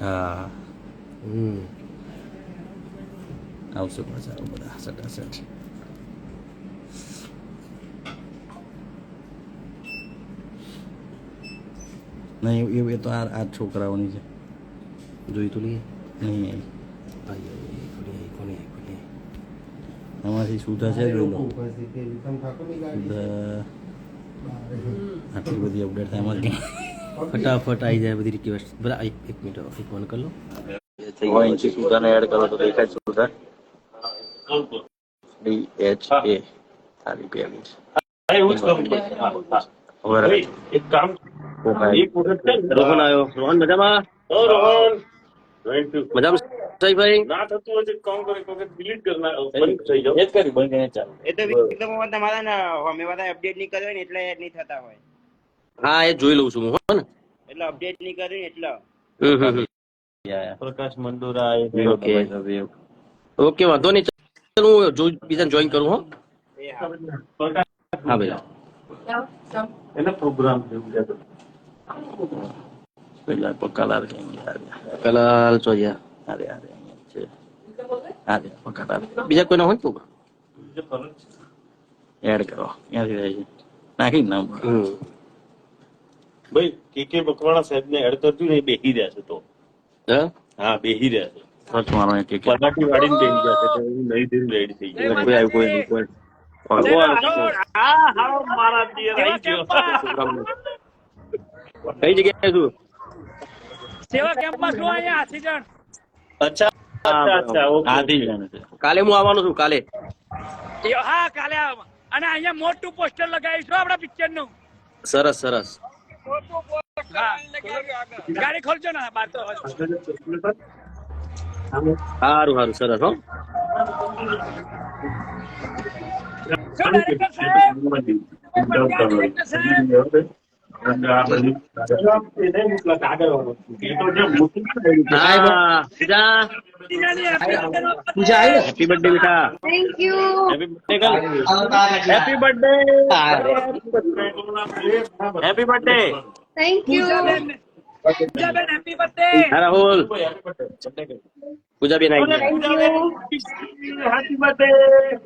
હા. હમ. આવશે પાછા બધા સટાસટ નહીં એ એ તો આ આ છોકરાઓની છે. જોઈ તો લઈએ. નહીં આમાંથી સુધા છે જોઈ લો. આટલી બધી અપડેટ થાય એમાં ફટાફટ આવી જાય બધી રિક્વેસ્ટ બરા એક એક મિનિટ એક ફોન કરી લો. ઇંચી સુધાને એડ કરો તો દેખાય સુધા ડી એચ એ એક કામ એક વખત રોહન આવ્યો. રોહન મજામાં? રોહન. મજામાં ના થતું હોય તો કામ કરે વખત delete કરી બંધ થઈ જાઓ. એ કરી બંધ કરીને ચાલુ. એ તમારા અમે બધા અપડેટ નહીં કર્યો ને એટલે એડ નહીં થતા હોય. હા એ જોઈ લઉં છું હું હો ને. એટલે અપડેટ નહીં કરી ને એટલે. પ્રકાશ મંડોરા ઓકે ઓકે વાંધો નહીં. ચાલો હું જો બીજાને જોઈન કરું હો. હા. ભાઈ એને પ્રોગ્રામ છે. પેલા પકાલાર કે અહીંયા. ચોરિયા અરે અરે છે. અરે પકાલાર બીજા કોઈના હોય છે. એડ કરો. થાય નાખી નામ હમ. ભાઈ કે કે મકવાણા સાહેબ ને એડ કરજો ને બેહી રહ્યા છે તો. હા? હા બેહી રહ્યા છે. સર્ચ મારો એક એક પલાટી વાળીને બેહી ગયા છે તો હું નહીં રેડી થઈ ગયો કોઈ આવ્યું કોઈ નહીં કોઈ હા હા મારા દિયર આવી ગયો. કઈ જગ્યાએ છું? સેવા કેમ્પમાં છું અહીંયા હાથીજણ અચ્છા અચ્છા અચ્છા ઓકે આથી જ જાણે છે. કાલે હું આવવાનો છું કાલે. હા કાલે. અને અહીંયા મોટું પોસ્ટર લગાવીશું આપડા પિક્ચરનું સરસ સરસ. ગાડી ખોલજો ને બાર તો સારું સારું સરસ હો. હેપી બર્થડે બેટા. Thank you. Happy birthday happy birthday happy birthday હા રાહુલ પૂજા બેન આવી ગયા. Thank you. Happy birthday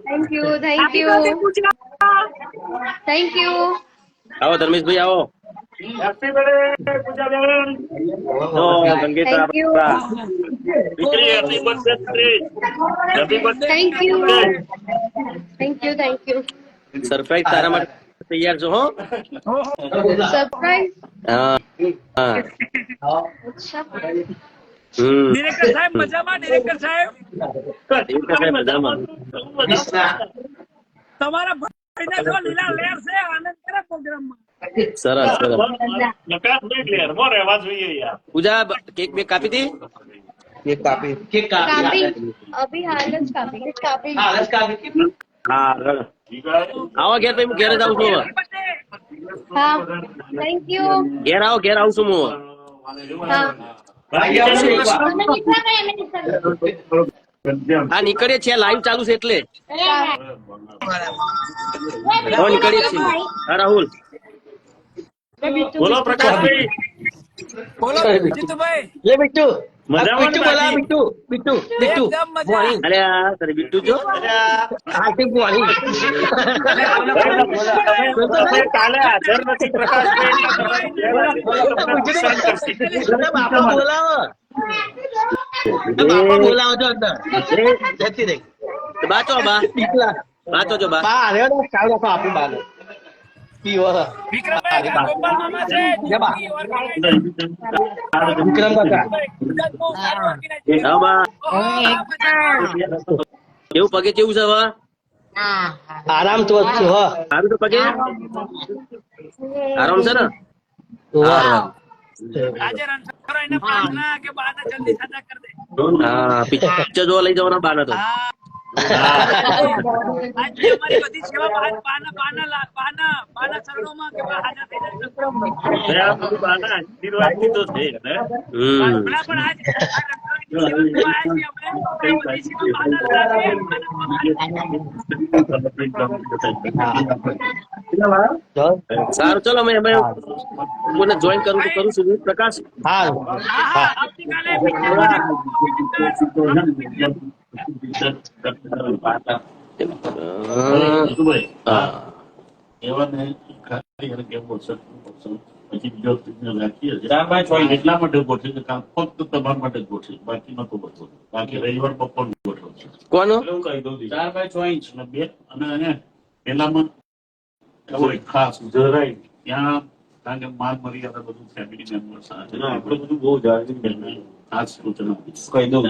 Thank you. Thank you. Thank you. આવો ધર્મેશભાઈ આવો હેપી બર્થડે પૂજાબેન તો સંગીતા Thank you. આપણા દીકરી happy birthday happy birthday Thank you. Thank you. Thank you. Surprise તારા માટે તૈયાર છો હો Surprise. હા. હા અચ્છા. હમ. ડિરેક્ટર સાહેબ મજામાં? ડિરેક્ટર સાહેબ? એવું કે સાહેબ મજામાં. તમારા ભાઈને જો લીલા લેર છે આનંદ કરે પ્રોગ્રામમાં. સરસ સરસ. પ્રકાશ નહીં લેરમાં રહેવા જોઈએ પૂજા કેક બેક કાપી દી? કાપી. અભી હાલ જ કાપી. કાપી. હા. આવો ઘેર પછી હું ઘેર જ છું હવે. હા. થેન્ક યુ ઘેર આવો ઘેર આવું હું. હા. નીકળીએ. છીએ. લાઈવ ચાલુ છે એટલે. નીકળીએ છીએ. હા રાહુલ. બોલો પ્રકાશભાઈ. બોલો જીતુભાઈ. લે ને બાકી? છો અરે તારી બિટ્ટુ જો. કાલે બા. બાચો જો બા. વિક્રમભાઈ ગોપાલ મામા છે જીતુભાઈ હા બા કેવું પગે કેવું છે હવે? આરામ તો છે સારું તો પગે? આરામ છે ને? આજે રણછોડરાવ એને પ્રાર્થના કે બાને જલ્દી સાજા કર દે. હા પિક્ચર જોવા લઈ જવાના બાના તો આજે અમારી બધી સેવા બા- બાના બાના લા- બાના બાના ચરણોમાં કે બા હાજર થઈ જાય આશીર્વાદની તો છે ને હમ હમણાં પણ આજ આ રણછોડરાવની સેવા જોવા આવ્યા છીએ અમે. બધી સેવા બાના સાથે, જો સારું ચલો અમે અમે કોઈને જોઈન કરું તો કરું છું પ્રકાશ સારું હા, હા, આવતીકાલે એટલા માટે ગોઠવી ગોઠવી બાકી નતો ગોઠવો બાકી રવિવાર બપોર એવું કહી દઉં. ચાર બાય છ ઇંચ બે અને પેલામાં ખાસ જરાય ત્યાં કારણ કે માલ મર્યાદા બધું ફેમિલી મેમ્બર બધું બહુ જાળવી ખાસ સૂચના. કહી દઉં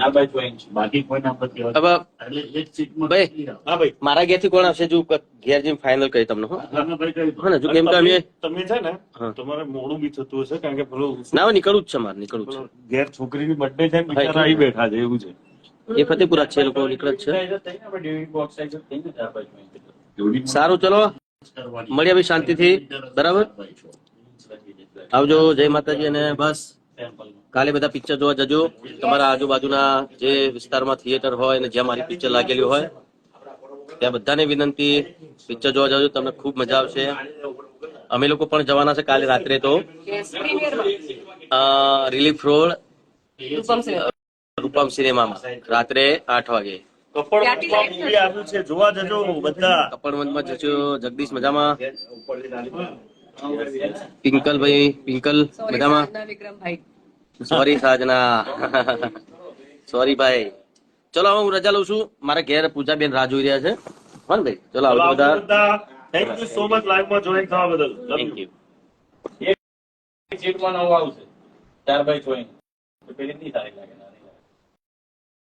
બાકી કોઈને આપણે હવે એટલે એક સીટમાં ભાઈ. હા ભાઈ. મારા ઘેરથી કોણ આવશે જો ઘેર જઈને ફાઇનલ કહી તમને હો? ભાઈ કહી હા ને જો કેમ કે અમે તમે છે ને તમારે મોડું બી થતું હશે કારણ કે પેલો ના નીકળવું જ છે મારે નીકળવું છે. ઘેર છોકરીની બર્થડે છે બિચારા આવી બેઠા છે એવું છે. એ ફતેપુરા છે લોકો નીકળે છે. સારું ચલો. મળીએ ભાઈ શાંતિથી. બરાબર? આવજો જય માતાજી અને બસ. કાલે બધા પિક્ચર જોવા જજો. તમારા આજુબાજુના જે વિસ્તારમાં થિયેટર હોય અને જ્યાં મારી પિક્ચર લાગેલી હોય, ત્યાં બધાને વિનંતી પિક્ચર જોવા જજો, તમને ખૂબ મજા આવશે. અમે લોકો પણ જવાના છે કાલે રાત્રે તો. રિલીફ રોડ રૂપમ સિનેમામાં, રાત્રે આઠ વાગે. કપડવંજમાં જજો જગદીશ મજામાં? પિંકલભાઈ પિંકલ બધામાં? સોરી સાજના સોરી ભાઈ. ચલો હવે હું રજા લઉં છું. મારા ઘેર પૂજાબેન રાહ જોઈ રહ્યા છે. હા ભાઈ? ચલો આવજો બધા. થેન્ક યુ સો મચ લાઈવમાં જોઈન થવા બદલ. થેન્ક. યુ નવું આવશે. ચાર ભાઈ જોઈન તો પેલી નહીં સારી લાગે.